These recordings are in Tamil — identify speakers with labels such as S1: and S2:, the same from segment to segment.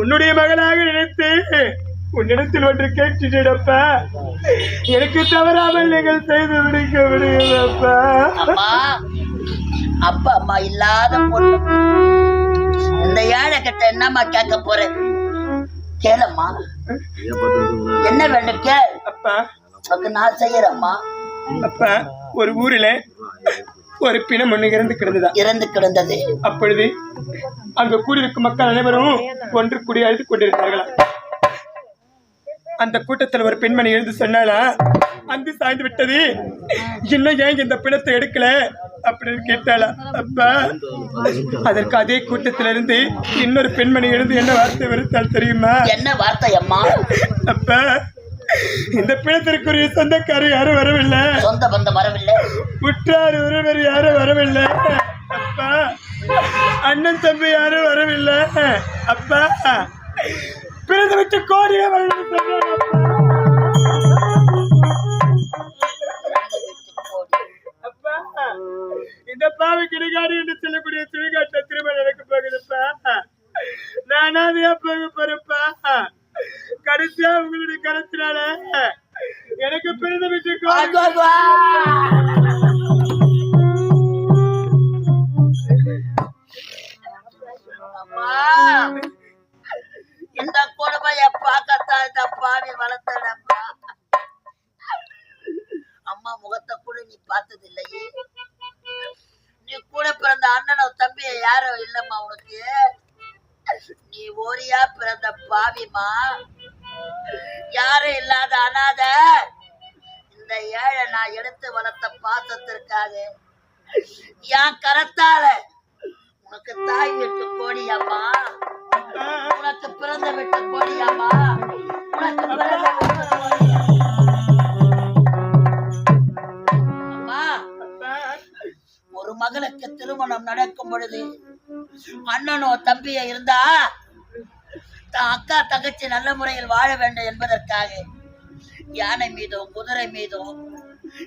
S1: உன்னுடைய மகனாக நினைத்து உன்னிடத்தில் ஒன்று கேட்டுட்டப்பா எனக்கு தவறாமல் நீங்கள் செய்து விடுங்க விடுங்களப்பா
S2: அம்மா அப்பா அம்மா இல்லாத பொண்ணு. இந்த ஏழை கிட்ட என்னம்மா கேட்க போற? கேளம்மா. என்ன வேண்டும் கேள்.
S1: அப்பா.
S2: நான் செய்யறேம்மா.
S1: அப்பா ஒரு ஊரில ஒரு பிணம் ஒண்ணு இறந்து கிடந்ததா?
S2: இறந்து கிடந்தது.
S1: அப்பொழுது அங்க கூடியிருக்கும் மக்கள் அனைவரும் ஒன்று கூடி அழுது கொண்டிருந்தார்களாம் அந்த கூட்டத்தில் ஒரு பெண்மணி எழுந்து சொன்னாலா அங்கு சாய்ந்து விட்டது. இன்னும் ஏன் இந்த பிணத்தை எடுக்கல? அப்படின்னு கேட்டாளா அப்பா அதற்கு அதே கூட்டத்திலிருந்து இன்னொரு பெண்மணி எழுந்து என்ன வார்த்தை வருத்தால் தெரியுமா?
S2: என்ன வார்த்தை அம்மா?
S1: அப்பா இந்த பிணத்திற்குரிய சொந்தக்காரர் யாரும் வரவில்லை.
S2: சொந்த பந்தம் வரவில்லை.
S1: உற்றார் உறவர் யாரும் வரவில்லை. அப்பா அண்ணன் தம்பி யாரும் வரவில்லை. அப்பா பிறந்து விட்டு கோடியே வரணும் அப்பா இந்த பாவி கிடைக்காது என்று சொல்லக்கூடிய சுடுகாட்ட திருமணம் நடக்க போகுதுப்பா நானாதையா போக போறப்பா கடைசியா உங்களுடைய கருத்தினால எனக்கு பிறந்த விட்டு
S2: அண்ணனோ தம்பியோ இருந்தா தான் அக்கா தங்கச்சி நல்ல முறையில் வாழ வேண்டும் என்பதற்காக யானை மீதும் குதிரை மீதும்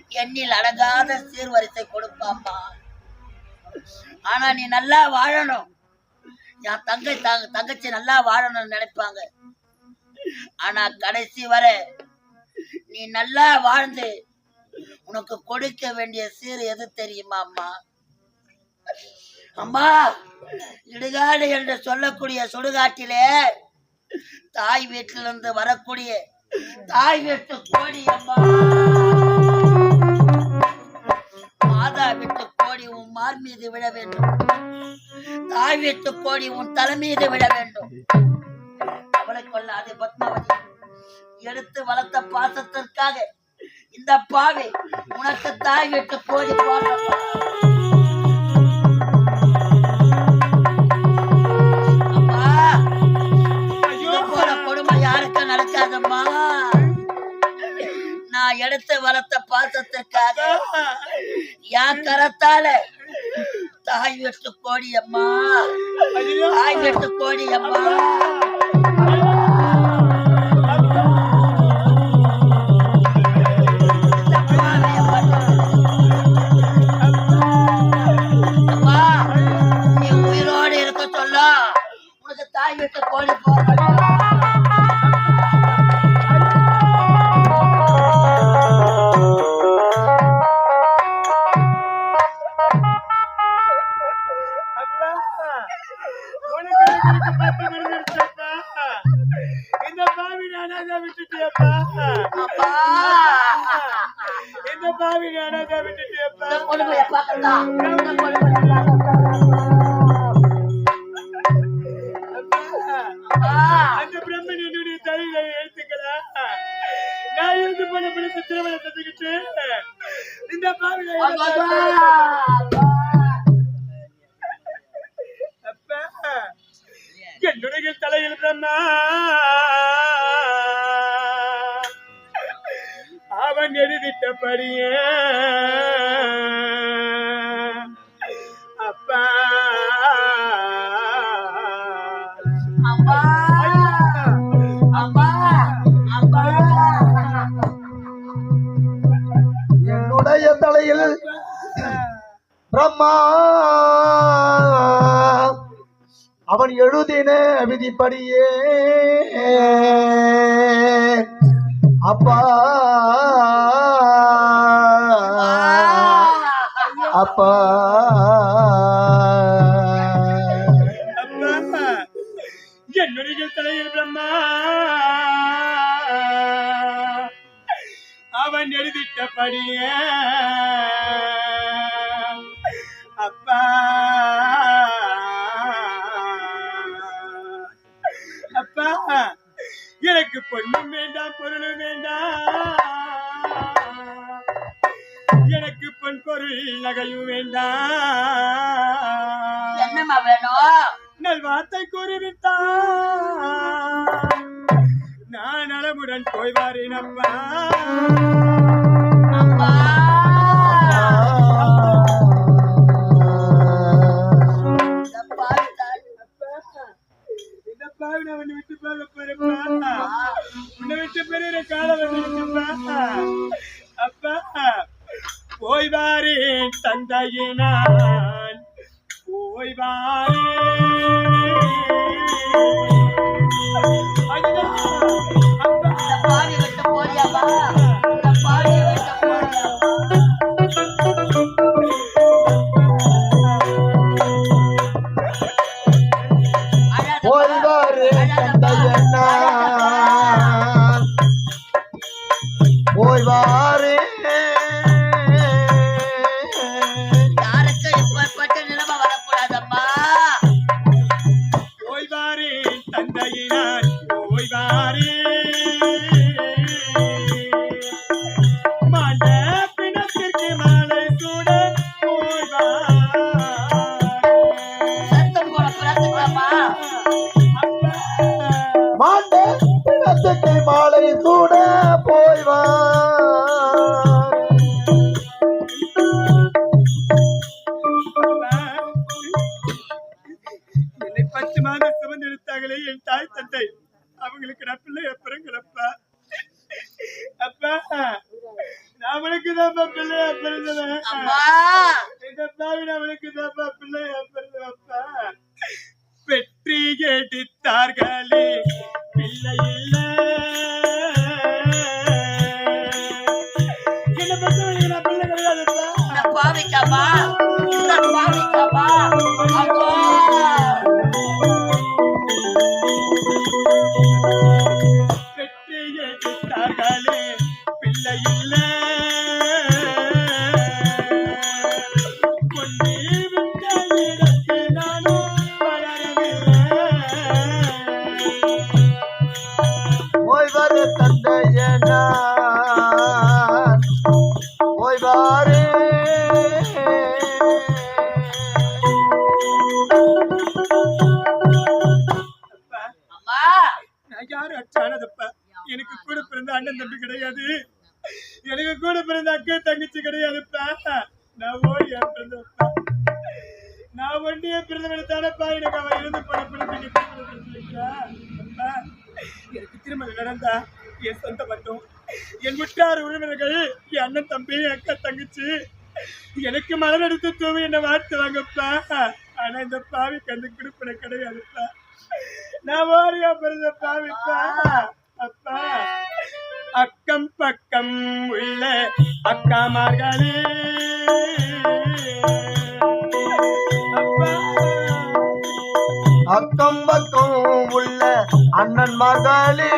S2: எண்ணில் அடங்காத சீர்வரிசை கொடுப்பாம்மா. ஆனா நீ நல்லா வாழணும். என் தங்கை தங்க- தங்கச்சி நல்லா வாழணும்னு நினைப்பாங்க. ஆனா கடைசி வர நீ நல்லா வாழ்ந்து உனக்கு கொடுக்க வேண்டிய சீர் எது தெரியுமா அம்மா அம்மா இடுகாடு என்று சொல்லக்கூடிய சுடுகாட்டிலே தாய் வீட்டிலிருந்து வரக்கூடிய தாய் வீட்டு கோடி அம்மா. மாதா வீட்டு கோடி உன் மார் மீது விழ வேண்டும். தாய் வீட்டு கோடி உன் தலை மீது விழ வேண்டும். அவளை கொள்ளாது பத்மாவதி. எடுத்து வளர்த்த பாசத்திற்காக இந்த பாவை உனக்கு தாய் வீட்டு கோடி போடுறப்பா கரத்தால. தாய் வீட்டு கோடி அம்மா. தாய் வீட்டு கோடி அம்மா.
S1: நானாக விட்டுட்டியப்பா இந்த பாவி நானாக விட்டுட்டியப்பா அந்த பிரம்மன் என்னுடைய தலையில எழுத்துக்களா? நான் இருந்து போன திருமணம் செஞ்சுக்கிட்டு இந்த பாவி அப்பா. என்னுடைய தலையில் பிரம்மா. எழுதிட்டபடியே. அப்பா.
S3: என்னுடைய தலையில் பிரம்மா. அவன் எழுதின விதிப்படியே. அப்பா.
S1: பாப்பா. என்னுடைய தலையில் பிரம்மா அவன் எழுதிட்டபடிய அப்பா. அப்பா எனக்கு பொண்ணும் வேண்டாம் பொருளும் வேண்டாம். நகையும் வேண்டாம் நல் வார்த்தை கூறிவிட்டான் நான் நலமுடன் போய் வாரினப்பா 玩 நடந்த என் சொந்த பந்தம். என் விட்டார் உறவினர்கள் என் அண்ணன் தம்பி அக்கா தங்கச்சி எனக்கு மலர் எடுத்து தூவி என்னை வாழ்த்துவாங்கப்பா. ஆனா இந்த பாவிக்கு அந்த குடுப்பின கிடையாதுப்பா. நான் ஓரியா பிறந்த பாவிப்பா. அப்பா. அக்கம் பக்கம் உள்ள அக்காமார்களே
S3: அக்கம் பக்கம் உள்ள அண்ணன் மகளே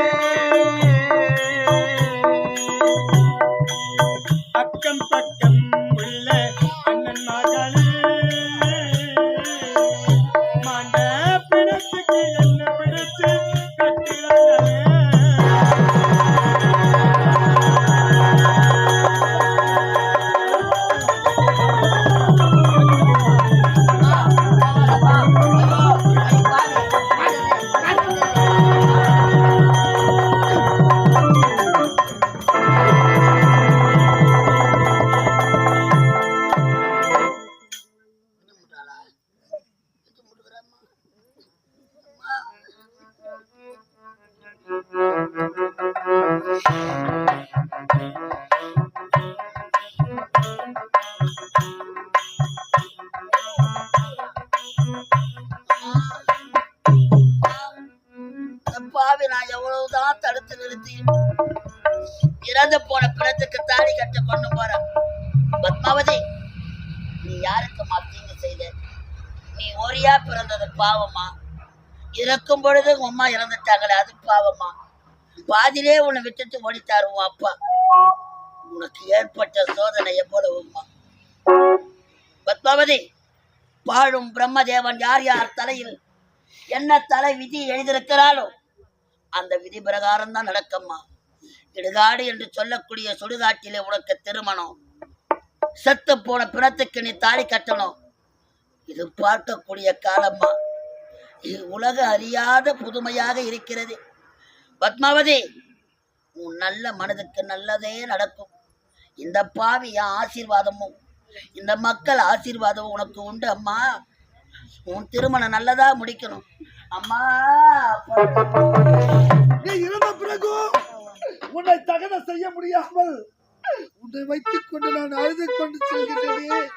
S2: பொழுது உங்க அம்மா இறந்துட்டாங்களே அது பாவமா? பாதிலே உன்னை விட்டுட்டு ஓடிட்டாரு உன் அப்பா. உனக்கு ஏற்பட்ட சோதனை எவ்வளவுமா பத்மாவதி பாழும் பிரம்மதேவன் யார் யார் தலையில் என்ன தலை விதி எழுதியிருக்கிறாளோ அந்த விதி பிரகாரம் தான் நடக்கம்மா. இடுகாடு என்று சொல்லக்கூடிய சுடுகாட்டிலே உனக்கு திருமணம். செத்து போன பிணத்துக்கு நீ தாலி கட்டணும். இது பார்க்கக்கூடிய காலம்மா. இது உலக அறியாத புதுமையாக இருக்கிறது. பத்மாவதி உன் நல்ல மனதுக்கு நல்லதே நடக்கும். இந்த பாவி என் ஆசீர்வாதமும் இந்த மக்கள் ஆசீர்வாதமும் உனக்கு உண்டு அம்மா. உன் திருமணம் நல்லதா முடிக்கணும். அம்மா
S3: நீ இறந்த பிறகு உன்னை தகன செய்ய முடியாமல் உன்னை வைத்துக் கொண்டு நான் அழுது கொண்டு செல்கிறேன்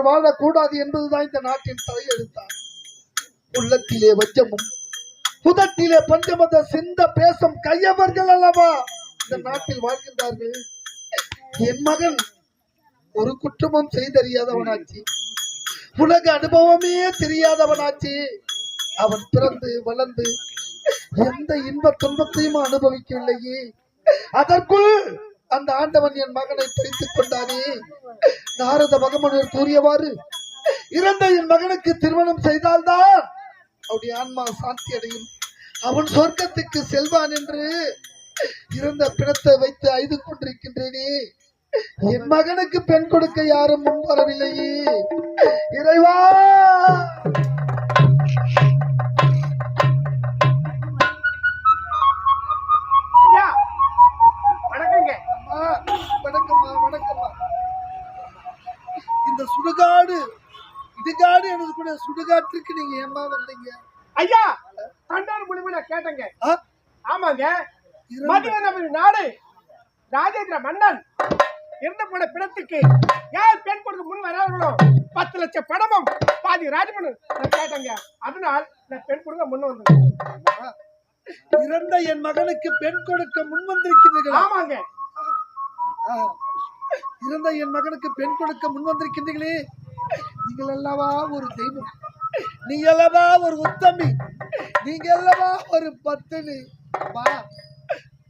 S3: அவர் வாழக்கூடாது என்பதுதான் இந்த நாட்டின் தலையெழுத்தார் உள்ளத்திலே வஞ்சமும் புதத்திலே பஞ்சமத சிந்த பேசும் கையவர்கள் அல்லவா இந்த நாட்டில் வாழ்கின்றார்கள்? என் மகன் ஒரு குற்றமும் செய்தறியாதவனாச்சு. உலக அனுபவமே தெரியாதவனாச்சு. அவன் பிறந்து வளர்ந்து எந்த இன்ப துன்பத்தையும் அனுபவிக்கவில்லையே. அதற்குள் அந்த ஆண்டவன் என் மகனை பிரித்துக் கொண்டானே. நாரத மகமனர் கூறியவாறு இறந்த என் மகனுக்கு திருமணம் செய்தால்தான் அவருடைய ஆன்மா சாந்தி அடையும். அவன் சொர்க்கத்துக்கு செல்வான் என்று இறந்த பிணத்தை வைத்து ஐது கொண்டிருக்கின்றேனே. என் மகனுக்கு பெண் கொடுக்க யாரும் முன் வரவில்லையே. இறைவா! வணக்கம்மா. இந்த சுடுகாடு இடுகாடு எனக்கு கூட சுடுகாட்டுக்கு நீங்க ஏமா வந்தீங்க?
S1: ஐயா கண்டார் மூலியமா நான் கேட்டேங்க? ஆமாங்க. மதுவனவர் நாடு ராஜேந்திர மன்னன் இறந்து போன பிணத்துக்கு யார் பெண் கொடுக்க முன் வரார்களோ பத்து லட்சம் பணமும் பாதி ராஜமனு நான் கேட்டேங்க. அதனால் நான் பெண் கொடுக்க முன் வந்தேன்.
S3: இறந்த என் மகனுக்கு பெண் கொடுக்க முன் வந்திருக்கிறீர்கள்?
S1: ஆமாங்க.
S3: ஆ. இறந்த என் மகனுக்கு பெண் கொடுக்க முன் வந்திருக்கின்றீர்களே. நீங்கள் அல்லவா ஒரு தெய்வம்? நீங்க அல்லவா ஒரு உத்தமி? நீங்க அல்லவா ஒரு பத்தினி? அம்மா,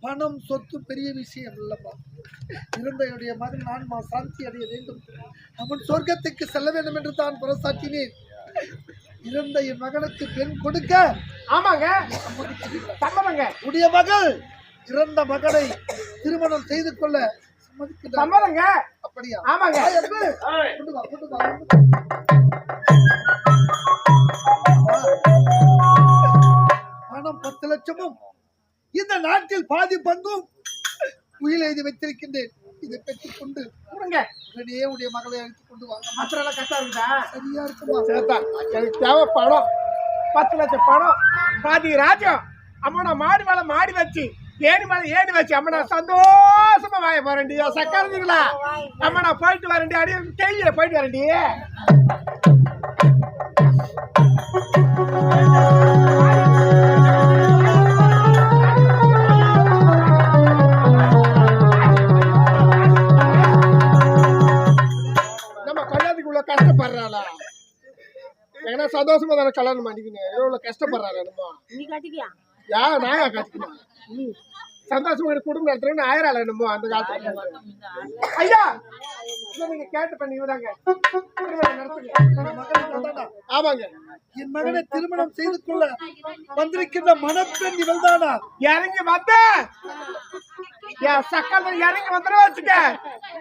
S3: பணம் சொத்து பெரிய விஷயம் இல்லப்பா இறந்த என்னுடைய மகன் ஆன்மா சாந்தி அடைய வேண்டும். அவன் சொர்க்கத்துக்கு செல்ல வேண்டும் என்று தான் புறசாட்டினேன் இறந்த என் மகனுக்கு பெண் கொடுக்க
S1: ஆமாங்க.
S3: உடைய மகள் இறந்த மகனை திருமணம் செய்து கொள்ள
S1: சம்மதங்க.
S3: அப்படியா?
S1: ஆமாங்க.
S3: பணம் பத்து லட்சமும். இந்த நாட்டில் பாதி பங்கும் உயிர் எழுதி வைத்திருக்கின்றேன். இதை பெற்றுக்கொண்டு உடனே உடைய மகளை அழைத்துக் கொண்டு வாங்க.
S1: மற்ற கஷ்டம் இருக்குதா?
S3: சரியா இருக்குமா?
S1: எனக்கு தேவை பணம். பத்து லட்சம் பணம். பாதி ராஜ்யம். அம்மனா மாடி மேல மாடி வச்சு ஏணி மேல ஏணி வச்சு அம்மா நான் சந்தோஷமா வாய போறேன்டி. சக்கரதுங்களா அம்மா நான் போயிட்டு வரேன்டி. அப்படியே டெய்லியில போயிட்டு வரேன்டி.
S4: நம்ம கொள்ளாதுக்கு இவ்வளவு கஷ்டப்படுறாளா? ஏன்னா சந்தோஷமா தானே கல்யாணம் பண்ணிக்கணும் எவ்வளவு கஷ்டப்படுறாரு என்னமோ.
S5: நீ கட்டிக்கியா
S4: யா நான் ஏன் கட்டிக்கணும் நீ சந்தோஷமா எனக்கு குடும்பம் நடத்துறேன்னு ஆயிரம் என்னமோ அந்த காலத்துல. ஐயா நீங்க கேட்டு பண்ணி நடத்துங்க. ஆமாங்க.
S3: என் மகனை திருமணம் செய்து கொள்ள வந்திருக்கின்ற மணப்பெண் இவள்தானா?
S4: இறங்கி வந்த. என் சக்கரம் இறங்கி வந்துட வச்சுக்க.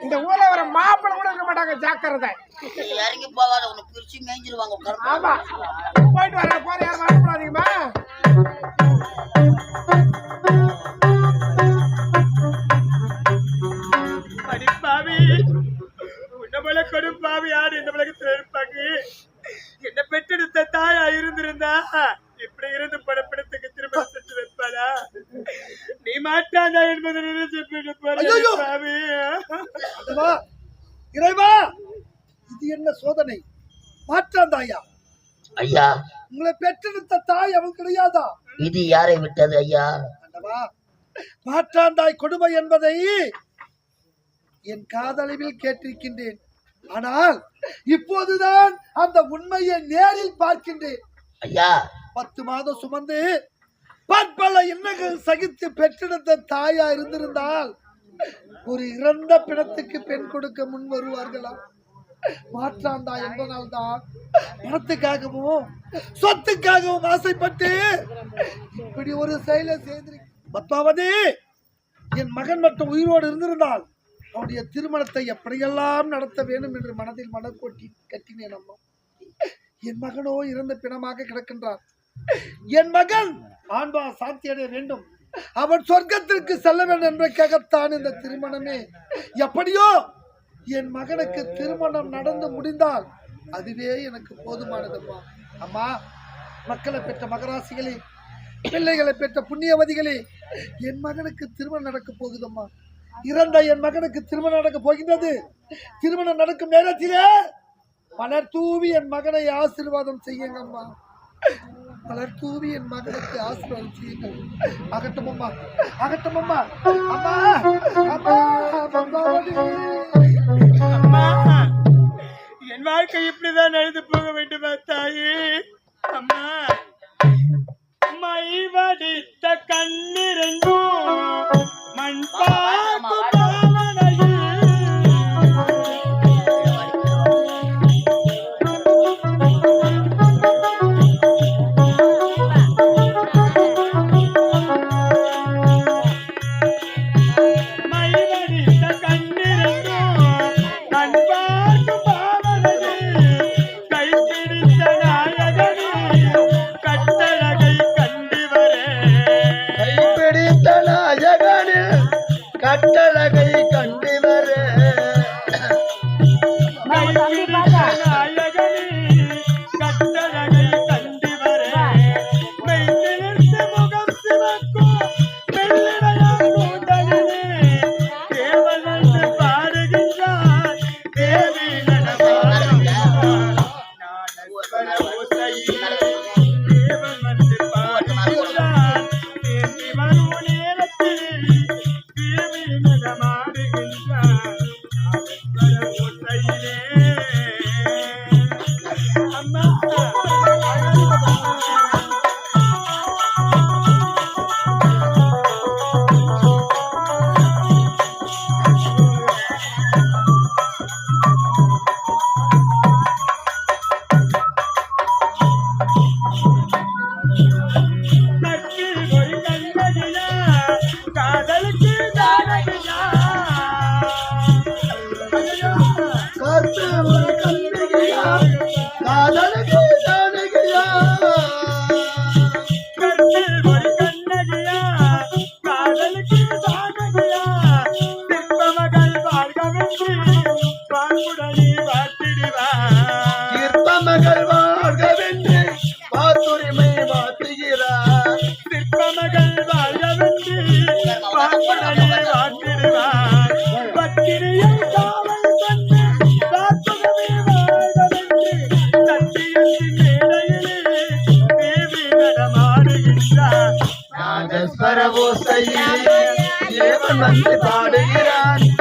S4: இந்த ஊர்ல வர மாப்பிள்ளை கூட இருக்க மாட்டாங்க ஜாக்கிரதை.
S2: நீ இறங்கி போகாத உனக்கு பிரிச்சு மேய்ஞ்சிருவாங்க
S4: ஆமா. போயிட்டு வர போற யாரும் வரக்கூடாதீங்கம்மா
S1: தாயா இருந்திருந்தா இப்படி இருந்து படப்படத்துக்கு திருமணம் செஞ்சு வைப்பாளா? நீ மாட்டாதா என்பதை நினைச்சு
S3: இறைவா இது என்ன சோதனை? மாற்றாந்தாயா
S2: ஐயா.
S3: உங்களை பெற்றெடுத்த தாய் அவள் கிடையாதா?
S2: இது யாரை விட்டது ஐயா?
S3: ஆண்டவா மாற்றாந்தாய் கொடுமை என்பதை என் காதலிவில் கேட்டிருக்கின்றேன். ஆனால் இப்போதுதான் அந்த உண்மையை நேரில் பார்க்கின்றேன்.
S2: ஐயா.
S3: பத்து மாதம் சுமந்து பற்பல இன்னங்கள் சகித்து பெற்றெடுத்த தாயா இருந்திருந்தால் ஒரு இறந்த பிணத்துக்கு பெண் கொடுக்க முன் வருவார்களா? மாற்றாந்தா என்பதால் தான் பணத்துக்காகவும் சொத்துக்காகவும் ஆசைப்பட்டு இப்படி ஒரு செயலை செய்திருக்க பத்மாவதி என் மகன் மட்டும் உயிரோடு இருந்திருந்தால் அவனுடைய திருமணத்தை எப்படியெல்லாம் நடத்த வேண்டும் என்று மனதில் மனக்கோட்டி கட்டினேன் அம்மா. என் மகனோ இறந்த பிணமாக கிடக்கின்றான் என் மகன் ஆண்பா சாந்தி அடைய வேண்டும். அவன் சொர்க்கத்திற்கு செல்ல வேண்டும் என்பதற்காகத்தான் இந்த திருமணமே. எப்படியோ என் மகனுக்கு திருமணம் நடந்து முடிந்தால் அதுவே எனக்கு போதுமானதம்மா. அம்மா மக்களை பெற்ற மகராசிகளே பிள்ளைகளை பெற்ற புண்ணியவதிகளே என் மகனுக்கு திருமணம் நடக்க போகுதம்மா. இறந்த என் மகனுக்கு திருமணம் நடக்க போகின்றது. திருமணம் நடக்கும் நேரத்திலே மலர் தூவி என் மகனை ஆசீர்வாதம் செய்யுங்கம்மா. மலர் தூவி என் மகனுக்கு ஆசீர்வாதம் செய்யுங்கள். அகட்டும் அம்மா. அகட்டும் அம்மா. அம்மா. அம்மா.
S1: என் வாழ்க்கை இப்படிதான் நடந்து போக வேண்டுமா தாயே. அம்மா. மை வடித்த கண்ணிரங்கும்
S3: மண்பா நாயகனில் கட்டழகை கண்டு வந்து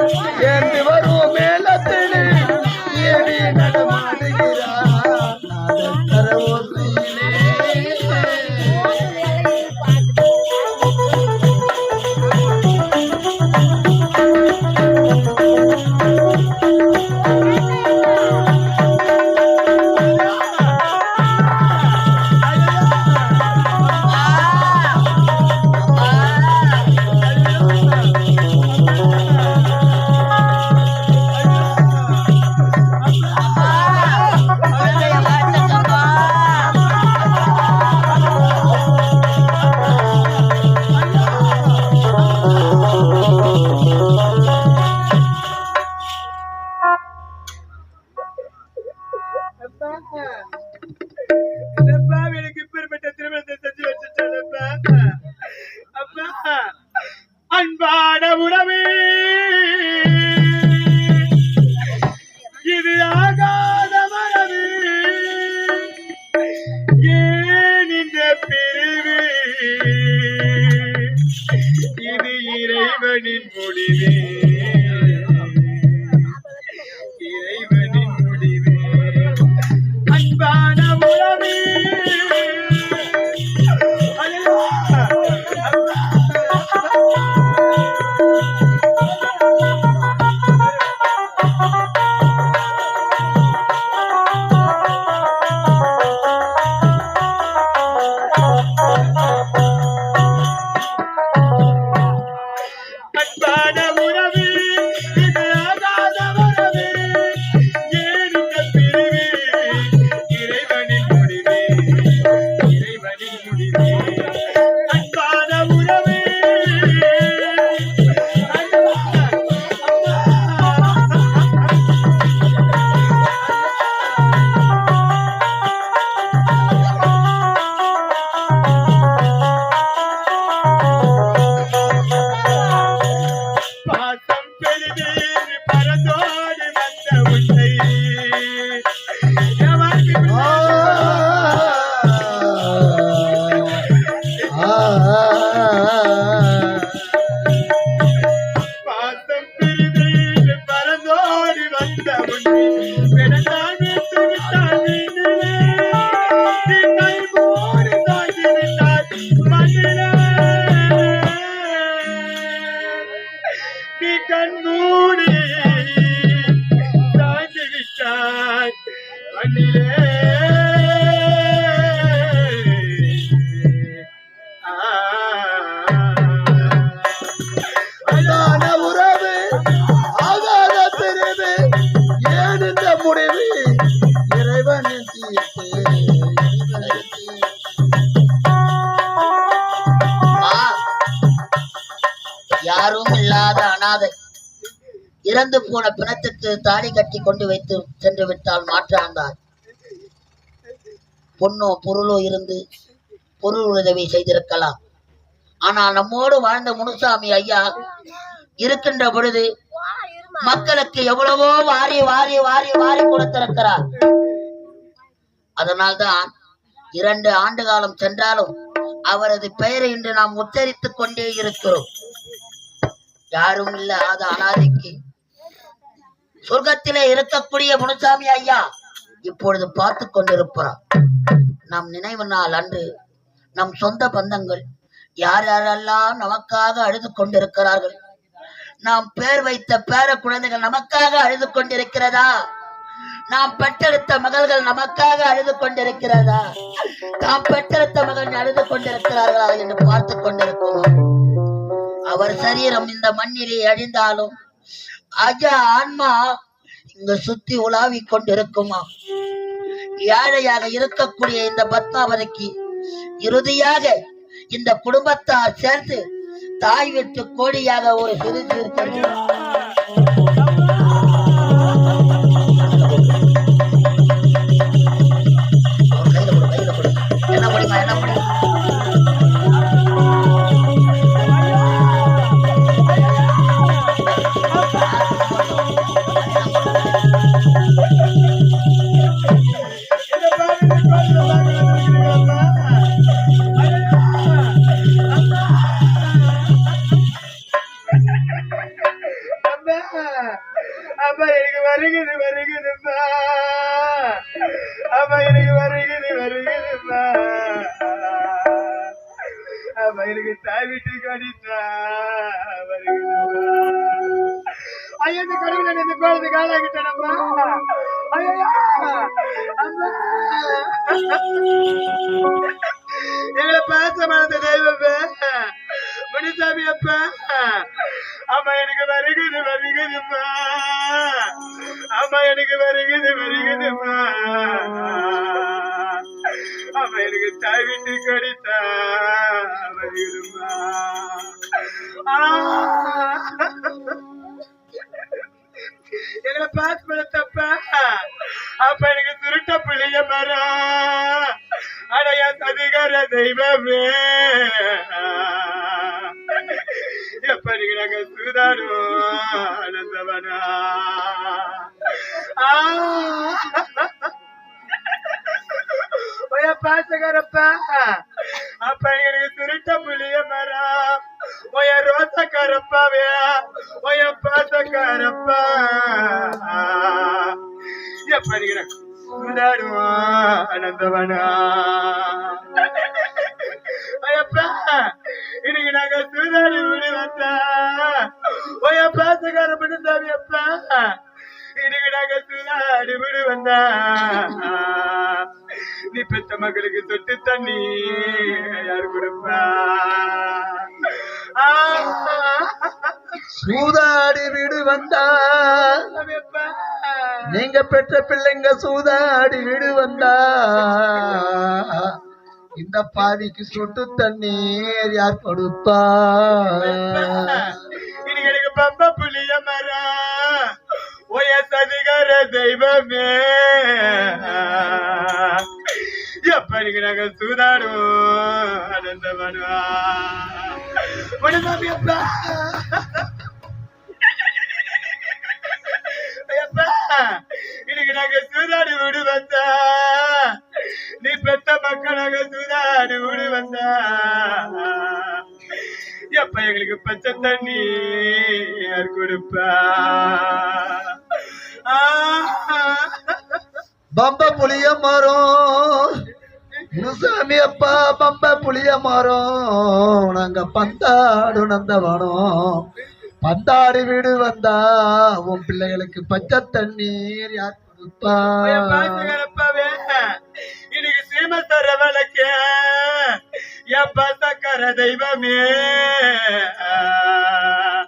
S2: இறந்து போன பிணத்துக்கு தாலி கட்டி கொண்டு வைத்து சென்று விட்டால் மாற்றாந்தார் பொண்ணோ பொருளோ இருந்து பொருள் உதவி செய்திருக்கலாம். ஆனால் நம்மோடு வாழ்ந்த முனுசாமி ஐயா இருக்கின்ற பொழுது மக்களுக்கு எவ்வளவோ வாரி வாரி வாரி வாரி கொடுத்திருக்கிறார். அதனால்தான் இரண்டு ஆண்டு காலம் சென்றாலும் அவரது பெயரை இன்று நாம் உச்சரித்துக் கொண்டே இருக்கிறோம். யாரும் இல்ல அது அனாதைக்கு. சொர்க்கத்திலே இருக்கக்கூடிய முனுசாமி ஐயா இப்பொழுது பார்த்து கொண்டிருப்பார் நம் நினைவு நாள் அன்று நம் சொந்த பந்தங்கள் யார் யாரெல்லாம் நமக்காக அழுது கொண்டிருக்கிறார்கள்? நாம் பேர் வைத்த பேர குழந்தைகள் நமக்காக அழுது கொண்டிருக்கிறதா? நாம் பெற்றெடுத்த மகள்கள் நமக்காக அழுது கொண்டிருக்கிறதா? நாம் பெற்றெடுத்த மகன் அழுது கொண்டிருக்கிறார்களா என்று பார்த்து கொண்டிருக்கிறோம். அவர் சரீரம் இந்த மண்ணிலே அழிந்தாலும் அஜா ஆன்மா இங்க சுத்தி உலாவி கொண்டிருக்குமா? ஏழையாக இருக்கக்கூடிய இந்த பத்மாவதிக்கு இறுதியாக இந்த குடும்பத்தார் சேர்ந்து தாய் வீட்டு கோடியாக ஒரு சிறு சிறு
S1: எங்களை பாச மனத தெய்வமே. முனிசாமி அப்பா. அம்மா எனக்கு வருகுது வருகுதும்மா. அம்மா எனக்கு வருகுது வருகுதும்மா. அம்மா எனக்கு தாய் வீட்டுக்கு கடித்தா வருகுதும்மா. எங்களை பாஸ் தெய்வமே எப்ப நீங்க நாங்க சூதாடும் ஆனந்தவனா ஒய பாசகரப்பா அப்ப எனக்கு திருட்ட புளிய மரம் ஒய ரோசக்காரப்பாவே. ஒய பாசக்காரப்பா. எப்ப நீங்க சுதாடுவோம் ஆனந்தவனா ஐயப்பா இன்னைக்கு நாங்க சூதாடி விடு வந்தா ஒய பாசக்கார பண்ணி அப்பா இன்னைக்கு நாங்க சூதாடி விடு வந்தா நீ பெத்த மகளுக்கு தொட்டு தண்ணி யாரு கொடுப்பா
S6: சூதாடி வீடு வந்தா. நீங்க பெற்ற பிள்ளைங்க சூதாடி வீடு வந்தா. இந்த பாதிக்கு சொட்டு தண்ணீர் யார் கொடுப்பா?
S1: எனக்கு பம்ப புளிய மரம் ஒய சதிகார தெய்வமே. எப்ப நீங்க நாங்க சூதாடும் ஆனந்த மனுவா மனுசாமி அப்பா ஐயப்பா, இன்னைக்கு நாங்க சூதாடி விடு வந்தா நீ பெத்த மக்களாக சூதாடி விடு வந்தா. எப்ப எங்களுக்கு பச்சை தண்ணி யார் கொடுப்பா?
S6: பம்ப புளிய மரம் முனுசாமி அப்பா பம்ப புளிய மரம் நாங்க பந்தாடு நந்தவனம் பந்தாடி வீடு வந்தா உன் பிள்ளைகளுக்கு பச்சை தண்ணீர் யார்
S1: அப்பா. இன்னைக்கு சீமத்தர விளக்க. என் பசக்கர தெய்வமே.